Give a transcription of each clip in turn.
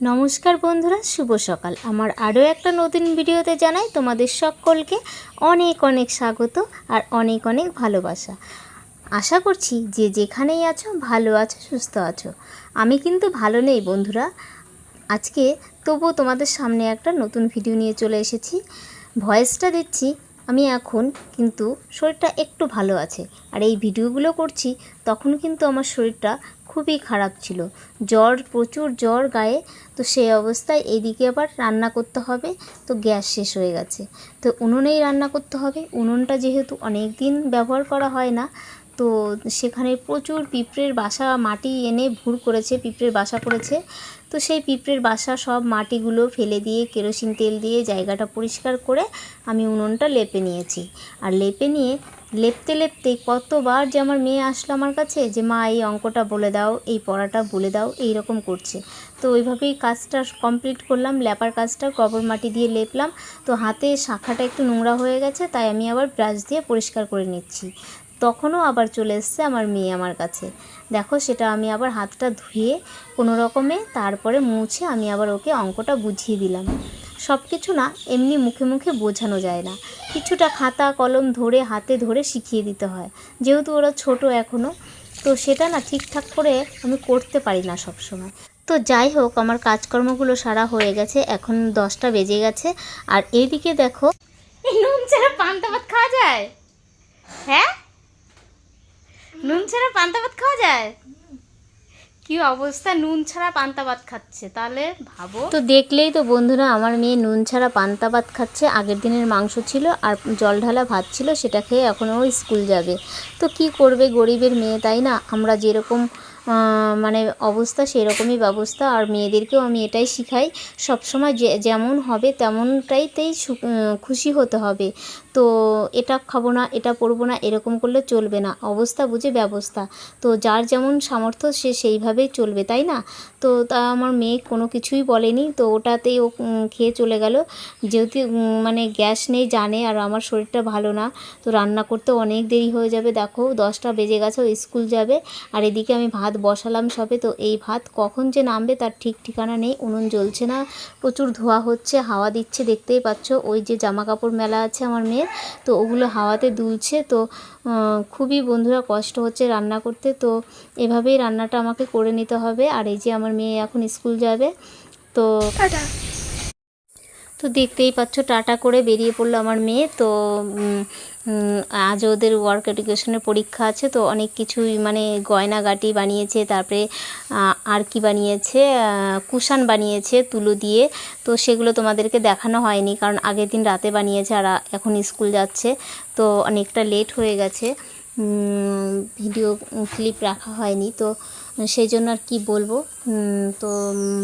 নমস্কার বন্ধুরা, শুভ সকাল। আমার আরও একটা নতুন ভিডিওতে জানাই তোমাদের সকলকে অনেক অনেক স্বাগত আর অনেক অনেক ভালোবাসা। আশা করছি যে যেখানেই আছো, ভালো আছো, সুস্থ আছো। আমি কিন্তু ভালো নেই বন্ধুরা। আজকে তবুও তোমাদের সামনে একটা নতুন ভিডিও নিয়ে চলে এসেছি। ভয়েসটা দিচ্ছি, আমি এখন কিন্তু শরীরটা একটু ভালো আছে। আর এই ভিডিওগুলো করছি, তখন কিন্তু আমার শরীরটা খুবই খারাপ ছিল। জ্বর, প্রচুর জ্বর গায়ে, তো সেই অবস্থায় এদিকে আবার রান্না করতে হবে, তো গ্যাস শেষ হয়ে গেছে। তো উনুনেই রান্না করতে হবে। উনুনটা যেহেতু অনেক দিন ব্যবহার করা হয় না, তো সেখানে প্রচুর পিঁপড়ের বাসা মাটি এনে ভুর করেছে, পিঁপড়ের বাসা করেছে। তো সেই পিঁপড়ের বাসা সব মাটিগুলো ফেলে দিয়ে, কেরোসিন তেল দিয়ে জায়গাটা পরিষ্কার করে আমি উনুনটা লেপে নিয়েছি। আর লেপে নিয়ে লেপতে লেপতে কতবার যে আমার মেয়ে আসলো আমার কাছে যে, মা, এই অঙ্কটা বলে দাও, এই পড়াটা বলে দাও, এই রকম করছে। তো ওইভাবেই কাজটা কমপ্লিট করলাম লেপার কাজটা গোবর মাটি দিয়ে লেপলাম। তো হাতে শাখাটা একটু নোংরা হয়ে গেছে, তাই আমি আবার ব্রাশ দিয়ে পরিষ্কার করে নিচ্ছি। তখনও আবার চলে এসছে আমার মেয়ে আমার কাছে। দেখো, সেটা আমি আবার হাতটা ধুয়ে কোনো রকমে তারপরে মুছে আমি আবার ওকে অঙ্কটা বুঝিয়ে দিলাম। সব কিছু না এমনি মুখে মুখে বোঝানো যায় না। কিছুটা খাতা, কলম ধরে হাতে ধরে শিখিয়ে দিতে হয়। যেহেতু ওরা ছোট এখনও তো সেটা না ঠিকঠাক করে আমি করতে পারি না সব সময় তো যাই হোক, আমার কাজকর্মগুলো সারা হয়ে গেছে। এখন দশটা বেজে গেছে। আর এইদিকে দেখো। নুন ছাড়া পান্তা ভাত খাওয়া যায়? হ্যাঁ? নুন ছাড়া পান্তা ভাত খাওয়া যায়? কি অবস্থা? নুন ছাড়া পান্তা ভাত খাচ্ছে। তাহলে ভাবো। তো দেখলেই তো বন্ধুরা, আমার মেয়ে নুন ছাড়া পান্তা ভাত খাচ্ছে। আগের দিনের মাংস ছিল আর জল ঢালা ভাত ছিল, সেটা খেয়ে এখন ও স্কুল যাবে। তো কি করবে গরিবের মেয়ে, তাই না? আমরা যেরকম মানে অবস্থা, সেরকমই ব্যবস্থা। আর মেয়েদেরকেও আমি এটাই শিখাই, সবসময় যে, যেমন হবে তেমনটাইতেই খুশি হতে হবে। তো এটা খাব না, এটা পরবো না, এরকম করলে চলবে না। অবস্থা বুঝে ব্যবস্থা। তো যার যেমন সামর্থ্য সে সেইভাবেই চলবে, তাই না? তো তা আমার মেয়ে কোনো কিছুই বলেনি, তো ওটাতেই ও খেয়ে চলে গেল। যেহেতু মানে গ্যাস নেই, জানে আর আমার শরীরটা ভালো না, তো রান্না করতে অনেক দেরি হয়ে যাবে। দেখো, দশটা বেজে গেছে স্কুল যাবে। আর এদিকে আমি ভাত বসালাম সবে, তো এই ভাত কখন যে নামবে তার ঠিক ঠিকানা নেই, উনুন জ্বলছে না, প্রচুর ধোয়া হচ্ছে, হাওয়া দিচ্ছে, দেখতেই পাচ্ছ। ওই যে জামা কাপড় মেলা আছে আমার মেয়ের তো ওগুলো হাওয়াতে দুলছে। তো খুবই বন্ধুরা কষ্ট হচ্ছে রান্না করতে। তো এভাবেই রান্নাটা আমাকে করে নিতে হবে। আর এই যে আমার মেয়ে এখন স্কুল যাবে। তো তো দেখতেই পাচ্ছ, টাটা করে বেরিয়ে পড়ল আমার মেয়ে। তো আজ ওদের ওয়ার্ক এডুকেশনের পরীক্ষা আছে, তো অনেক কিছুই মানে গয়নাগাটি বানিয়েছে, তারপরে আর কি বানিয়েছে কুশান বানিয়েছে তুলো দিয়ে। তো সেগুলো তোমাদেরকে দেখানো হয়নি, কারণ আগের দিন রাতে বানিয়েছে আর এখন স্কুল যাচ্ছে, তো অনেকটা লেট হয়ে গেছে। ভিডিও ক্লিপ রাখা হয়নি, তো সেই জন্য আর কি বলব? তো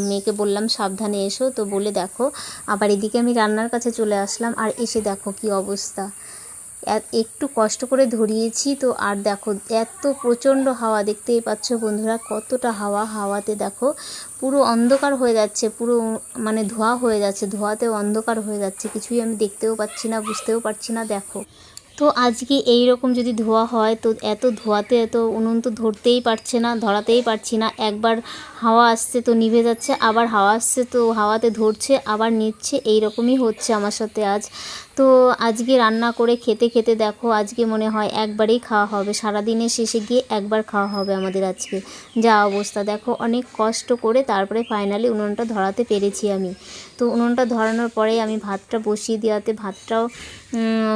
মেয়েকে বললাম, সাবধানে এসো। তো বলে, দেখো, আবার এদিকে আমি রান্নার কাছে চলে আসলাম। আর এসে দেখো কি অবস্থা। একটু কষ্ট করে ধরিয়েছি, তো আর দেখো, এত প্রচণ্ড হাওয়া দেখতেই পাচ্ছ বন্ধুরা, কতটা হাওয়া। হাওয়াতে দেখো, পুরো অন্ধকার হয়ে যাচ্ছে, পুরো মানে ধোঁয়া হয়ে যাচ্ছে ধোঁয়াতে অন্ধকার হয়ে যাচ্ছে। কিছুই আমি দেখতেও পাচ্ছি না, বুঝতেও পারছি না, দেখো। তো আজকে এই রকম যদি ধোয়া হয়, তো এত ধোয়াতে এত উনুন তো ধরতেই পারছে না, ধরাতেই পারছি না। একবার হাওয়া আসছে তো নিভে যাচ্ছে, আবার হাওয়া আসছে তো হাওয়াতে ধরছে, আবার নিচ্ছে এই রকমই হচ্ছে আমার সাথে আজ। তো আজকে রান্না করে খেতে খেতে দেখো, আজকে মনে হয় একবারেই খাওয়া হবে। সারাদিনের শেষে গিয়ে একবার খাওয়া হবে আমাদের আজকে। যা অবস্থা। দেখো, অনেক কষ্ট করে তারপরে ফাইনালি উনুনটা ধরাতে পেরেছি আমি। তো উনুনটা ধরানোর পরে আমি ভাতটা বসিয়ে দেওয়াতে ভাতটাও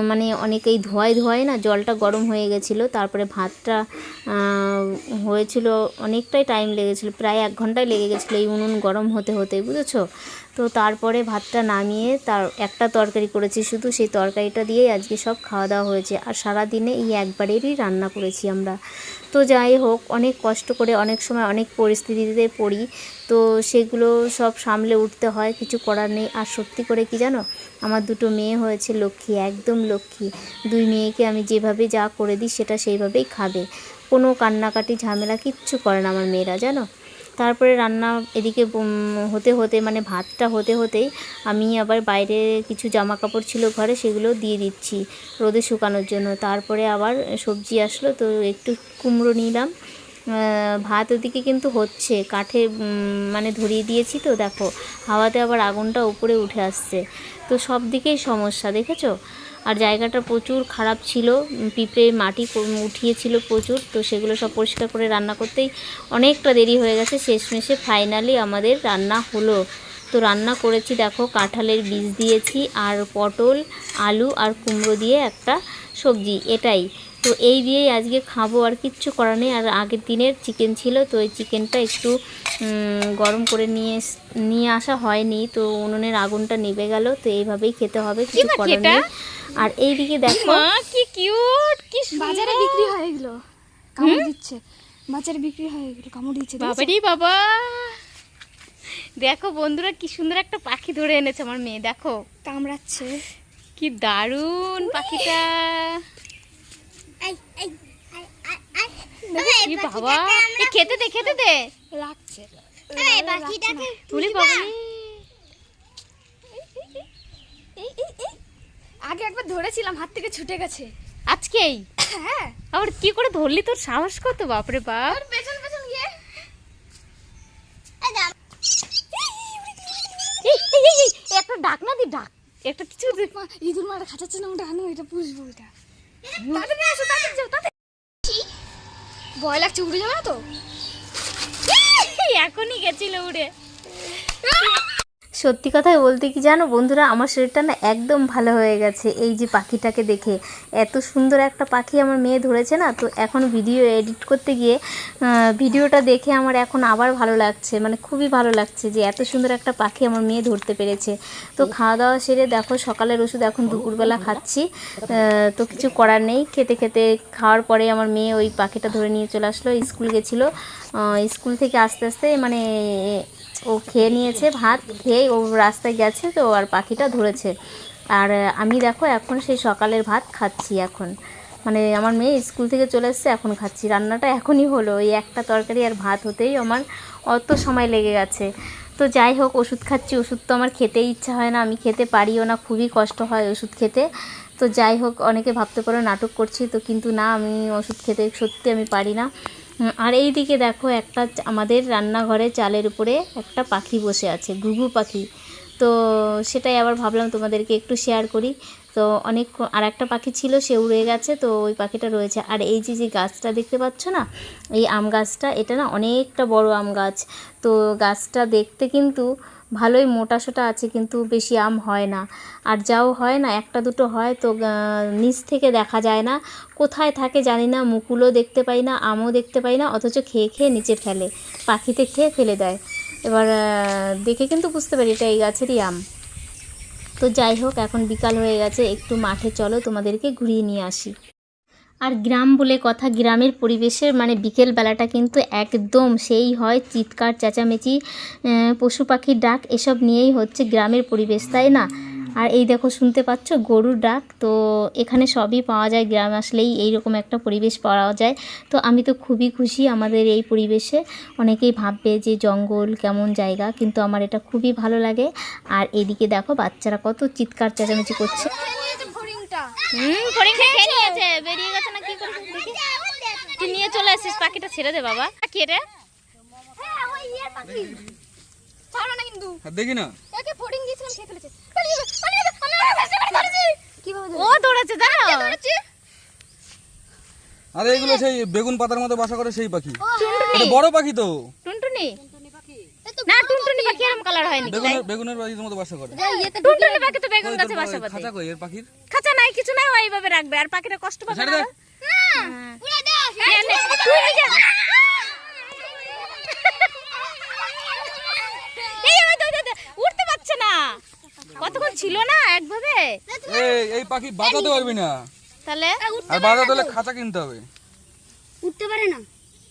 মানে অনেকেই ধোয়ায় ধোয়ায় না, জলটা গরম হয়ে গেছিল। তারপরে ভাতটা হয়েছিল, অনেকটাই টাইম লেগেছিলো, প্রায় এক ঘন্টায় লেগে গেছিল এই উনুন গরম হতে হতে, বুঝেছ? তো তারপরে ভাতটা নামিয়ে তার একটা তরকারি করেছি শুধু, সেই তরকারিটা দিয়েই আজকে সব খাওয়া দাওয়া হয়েছে। আর সারা দিনে এই একবারেরই রান্না করেছি আমরা। তো যাই হোক, অনেক কষ্ট করে অনেক সময় অনেক পরিস্থিতিতে পড়ি। তো সেগুলো সব সামলে উঠতে হয়, কিছু করার নেই। আর সত্যি করে কি জানো, আমার দুটো মেয়ে হয়েছে, লক্ষ্মী, একদম লক্ষ্মী। দুই মেয়েকে আমি যেভাবে যা করে দিই, সেটা সেইভাবেই খাবে। কোনো কান্নাকাটি, ঝামেলা কিচ্ছু করে না আমার মেয়েরা, জানো? তারপরে রান্না এদিকে হতে হতে মানে ভাতটা হতে হতেই আমি আবার বাইরে কিছু জামা কাপড় ছিল ঘরে সেগুলো দিয়ে দিচ্ছি রোদে শুকানোর জন্য। তারপরে আবার সবজি আসলো, তো একটু কুমড়ো নিলাম। ভাত ওদিকে কিন্তু হচ্ছে, কাঠে মানে ধরিয়ে দিয়েছি তো, দেখো। হাওয়াতে আবার আগুনটা উপরে উঠে আসছে। তো সব দিকেই সমস্যা, দেখেছ? আর জায়গাটা প্রচুর খারাপ ছিল পিঁপড়ে মাটি উঠিয়েছিল প্রচুর, তো সেগুলো সব পরিষ্কার করে রান্না করতেই অনেকটা দেরি হয়ে গেছে, শেষমেশে ফাইনালি আমাদের রান্না হলো। তো রান্না করেছি দেখো, কাঁঠালের বীজ দিয়েছি আর পটল, আলু আর কুমড়ো দিয়ে একটা সবজি, এটাই। তো এই দিয়েই আজকে খাব আর কিচ্ছু করার নেই। আর আগের দিনের চিকেন ছিল তো এই চিকেনটা একটু গরম করে নিয়ে এস- নিয়ে আসা হয়নি। তো উনুনের আগুনটা নিভে গেল তো এইভাবেই খেতে হবে কিছু করার এটা? নেই। আর এইদিকে দেখো। মা কি কিউট কি বাজারে বিক্রি হয় এগুলো। কামড় দিচ্ছে। বাজারে বিক্রি হয় এগুলো কামড় দিচ্ছে? বাবারি বাবা। দেখো বন্ধুরা কি সুন্দর একটা পাখি ধরে এনেছে আমার মেয়ে দেখো। কামড়াচ্ছে। কি দারুণ পাখিটা। কি বাবা। এ খেতে দে খেতে দে। লাগছে। তুলি বাবারি। আগে একবার ধরেছিলাম হাত থেকে ছুটে গেছে। আজকেই? হ্যাঁ। আবার কি করে ধরলি? তোর সাহস কত? বাপরে বাপ। পেছন গিয়ে। একটা ডাক না দি ডাক। একটা কিছু ইঁদুর মারা খাঁচাচ্ছে না ওটা আনো এটা পুষবো ওটা। ভয় লাগছে উড়ে যাবে না তো? এখনই গেছিল উড়ে। সত্যি কথাই বলতে কি জানো? বন্ধুরা, আমার শরীরটা না একদম ভালো হয়ে গেছে। এই যে পাখিটাকে দেখে। এত সুন্দর একটা পাখি আমার মেয়ে ধরেছে না? তো এখন ভিডিও এডিট করতে গিয়ে ভিডিওটা দেখে আমার এখন আবার ভালো লাগছে। মানে খুবই ভালো লাগছে যে এত সুন্দর একটা পাখি আমার মেয়ে ধরতে পেরেছে। তো খাওয়া দাওয়া সেরে দেখো, সকালের ওষুধ এখন দুপুরবেলা খাচ্ছি। তো কিছু করার নেই। খেতে খেতে খাওয়ার পরে আমার মেয়ে ওই পাখিটা ধরে নিয়ে চলে আসলো, স্কুল গেছিল। স্কুল থেকে আস্তে আস্তে মানে ও খেয়ে নিয়েছে ভাত, খেয়ে ও রাস্তায় গেছে তো আর পাখিটা ধরেছে। আর আমি দেখো এখন সেই সকালের ভাত খাচ্ছি এখন। মানে আমার মেয়ে স্কুল থেকে চলে এসছে, এখন খাচ্ছি। রান্নাটা এখনই হলো। ওই একটা তরকারি আর ভাত হতেই আমার অত সময় লেগে গেছে। তো যাই হোক, ওষুধ খাচ্ছি। ওষুধ তো আমার খেতেই ইচ্ছা হয় না। আমি খেতে পারিও না, খুবই কষ্ট হয় ওষুধ খেতে। তো যাই হোক, অনেকে ভাবতে পারো নাটক করছি। তো কিন্তু না, আমি ওষুধ খেতে সত্যি আমি পারি না। আর এই দিকে দেখো একটা আমাদের রান্নাঘরে চালের উপরে একটা পাখি বসে আছে, ঘুঘু পাখি। তো সেটাই আবার ভাবলাম তোমাদেরকে একটু শেয়ার করি। তো অনেক আর একটা পাখি ছিল, সে উড়ে গেছে, তো ওই পাখিটা রয়েছে। আর এই যে যে গাছটা দেখতে পাচ্ছ না, এই আম গাছটা, এটা না অনেকটা বড় আম গাছ। তো গাছটা দেখতে কিন্তু ভালোই মোটা সোটা আছে, কিন্তু বেশি আম হয় না। আর যাও হয় না, একটা দুটো হয় তো নিচ থেকে দেখা যায় না। কোথায় থাকে জানি না, মুকুলও দেখতে পাই না, আমও দেখতে পাই না, অথচ খেয়ে খেয়ে নিচে ফেলে, পাখিতে খেয়ে ফেলে দেয়। এবার দেখে কিন্তু বুঝতে পারি এটা এই গাছেরই আম। তো যাই হোক, এখন বিকাল হয়ে গেছে, একটু মাঠে চলো, তোমাদেরকে ঘুরিয়ে নিয়ে আসি। আর গ্রাম বলে কথা গ্রামের পরিবেশের মানে বিকেল বেলাটা কিন্তু একদম সেই হয়, চিৎকার, চেঁচামেচি পশু পাখির ডাক, এসব নিয়েই হচ্ছে গ্রামের পরিবেশ, তাই না? আর এই দেখো, শুনতে পাচ্ছ? গরুর ডাক, তো এখানে সবই পাওয়া যায়, গ্রাম আসলেই এইরকম একটা পরিবেশ পাওয়া যায়। তো আমি তো খুবই খুশি আমাদের এই পরিবেশে। অনেকেই ভাববে যে জঙ্গল কেমন জায়গা, কিন্তু আমার এটা খুবই ভালো লাগে। আর এদিকে দেখো, বাচ্চারা কত চিৎকার, চেঁচামেচি করছে। হুম ফড়িংটা খেয়ে নিয়েছে। বেরিয়ে গেছে না কি করেছে দেখি তুই নিয়ে চলে আসিস পাখিটা ছেড়ে দে বাবা। কে রে হ্যাঁ দেখি না। ধরেছি। কীভাবে ও দৌড়াচ্ছে জানো ধরেছি আরে এগুলো সেই বেগুন পাতার মতো বাসা করে সেই পাখি। বড় পাখি তো। টুনটুনি? না টুনটুনি কালার হয়নি। বেগুনের বেগুনের পাখির মতো বাসা করে। টুনটুনি পাখি তো বেগুন গাছে বাসা বাঁধে। খাঁচা কই এর পাখির? খাঁচা নাই কিছু নাই ও এইভাবে রাখবে। আর পাখিটা কষ্ট পাবে না। তুই নিয়ে যা। এই, ওই, ওই, ওই, উঠতে পারছে না। কতক্ষণ ছিল না একভাবে? এই এই পাখি বাঁচাতে পারবি না। তাহলে? আর বাঁচাতে হলে খাঁচা কিনতে হবে। উঠতে পারে না।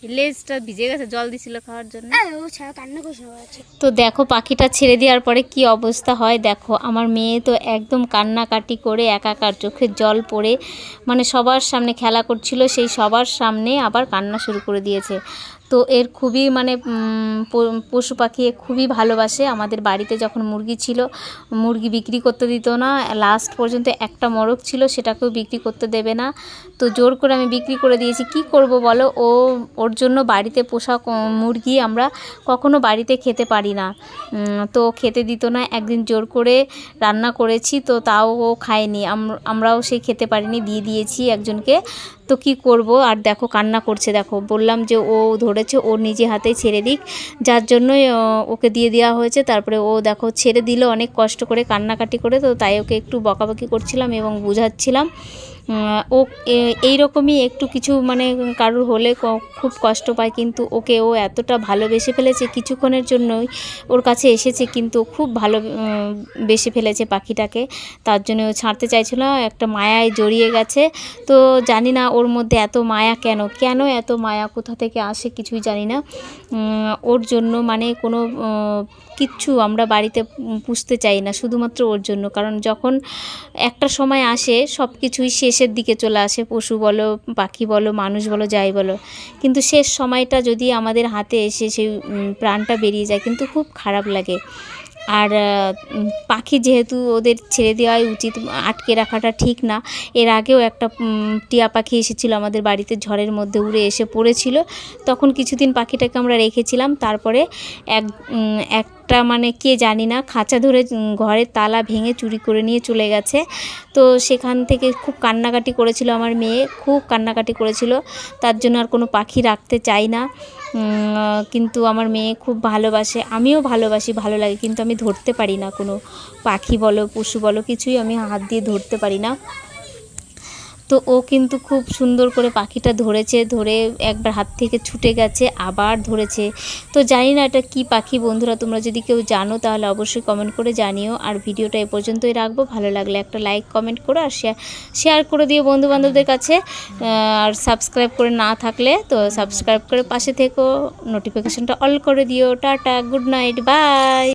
লেজটা ভিজে গেছে জল দিছিল খাওয়ার জন্য। আরে ও ছাড়া কান্না করে সবাই আছে তো দেখো পাখিটা ছেড়ে দেওয়ার পরে কি অবস্থা হয়? দেখো আমার মেয়ে তো একদম কান্নাকাটি করে একাকার চোখের জল পড়ে মানে সবার সামনে খেলা করছিল সেই সবার সামনে আবার কান্না শুরু করে দিয়েছে। তো এর খুবই মানে পশু পাখি খুবই ভালোবাসে। আমাদের বাড়িতে যখন মুরগি ছিল, মুরগি বিক্রি করতে দিত না। লাস্ট পর্যন্ত একটা মরক ছিল, সেটাকেও বিক্রি করতে দেবে না। তো জোর করে আমি বিক্রি করে দিয়েছি। কি করব বলো? ও, ওর জন্য বাড়িতে পোষা মুরগি আমরা কখনো বাড়িতে খেতে পারি না। তো খেতে দিত না। একদিন জোর করে রান্না করেছি, তো তাও ও খায়নি। আম- আমরাও সেই খেতে পারিনি। দিয়ে দিয়েছি একজনকে। তো কি করব? আর দেখো, কান্না করছে, দেখো। বললাম যে, ও ধরেছে, ও নিজে হাতেই ছেড়ে দিক। যার জন্যই ওকে দিয়ে দেওয়া হয়েছে। তারপরে ও, দেখো, ছেড়ে দিল। অনেক কষ্ট করে, কান্নাকাটি করে। তো তাই ওকে একটু বকাবকি করছিলাম এবং বুঝাচ্ছিলাম। ও এই রকমই একটু কিছু মানে কারুর হলে খুব কষ্ট পায়, কিন্তু ওকে ও এতটা ভালোবেসে ফেলেছে, কিছুক্ষণের জন্যই ওর কাছে এসেছে, কিন্তু খুব ভালো বেসে ফেলেছে পাখিটাকে। তার জন্য ও ছাড়তে চাইছিল, একটা মায়ায় জড়িয়ে গেছে। তো জানি না ওর মধ্যে এত মায়া কেন কেন এত মায়া, কোথা থেকে আসে কিছুই জানি না। ওর জন্য মানে কোনো কিচ্ছু আমরা বাড়িতে পুষতে চাই না শুধুমাত্র ওর জন্য। কারণ যখন একটা সময় আসে সব কিছুই শেষের দিকে চলে আসে পশু বলো পাখি বলো মানুষ বলো যাই বলো। কিন্তু শেষ সময়টা যদি আমাদের হাতে এসে সেই প্রাণটা বেরিয়ে যায় কিন্তু খুব খারাপ লাগে। আর পাখি যেহেতু ওদের ছেড়ে দেওয়াই উচিত আটকে রাখাটা ঠিক না। এর আগেও একটা টিয়া পাখি এসেছিল আমাদের বাড়িতে ঝড়ের মধ্যে উড়ে এসে পড়েছিল। তখন কিছুদিন পাখিটাকে আমরা রেখেছিলাম। তারপরে এক উম, একটা মানে কে জানি না, খাঁচা ধরে ঘরের তালা ভেঙে চুরি করে নিয়ে চলে গেছে। তো সেখান থেকে খুব কান্নাকাটি করেছিল আমার মেয়ে, খুব কান্নাকাটি করেছিল। তার জন্য আর কোনো পাখি রাখতে চাই না। কিন্তু আমার মেয়ে খুব ভালোবাসে, আমিও ভালোবাসি, ভালো লাগে, কিন্তু আমি ধরতে পারি না কোনো পাখি বলো, পশু বলো, কিছুই আমি হাত দিয়ে ধরতে পারি না। তো ও কিন্তু খুব সুন্দর করে পাখিটা ধরেছে, ধরে একবার হাত থেকে ছুটে গেছে, আবার ধরেছে। তো জানি না এটা কি পাখি। বন্ধুরা, তোমরা যদি কেউ জানো তাহলে অবশ্যই কমেন্ট করে জানিও। আর ভিডিওটা এ পর্যন্তই রাখব। ভালো লাগলে একটা লাইক কমেন্ট করো আর শেয়ার করে দিও বন্ধু বান্ধবদের কাছে আর সাবস্ক্রাইব করে না থাকলে তো সাবস্ক্রাইব করে পাশে থেকো। নোটিফিকেশনটা অল করে দিও। Tata good night bye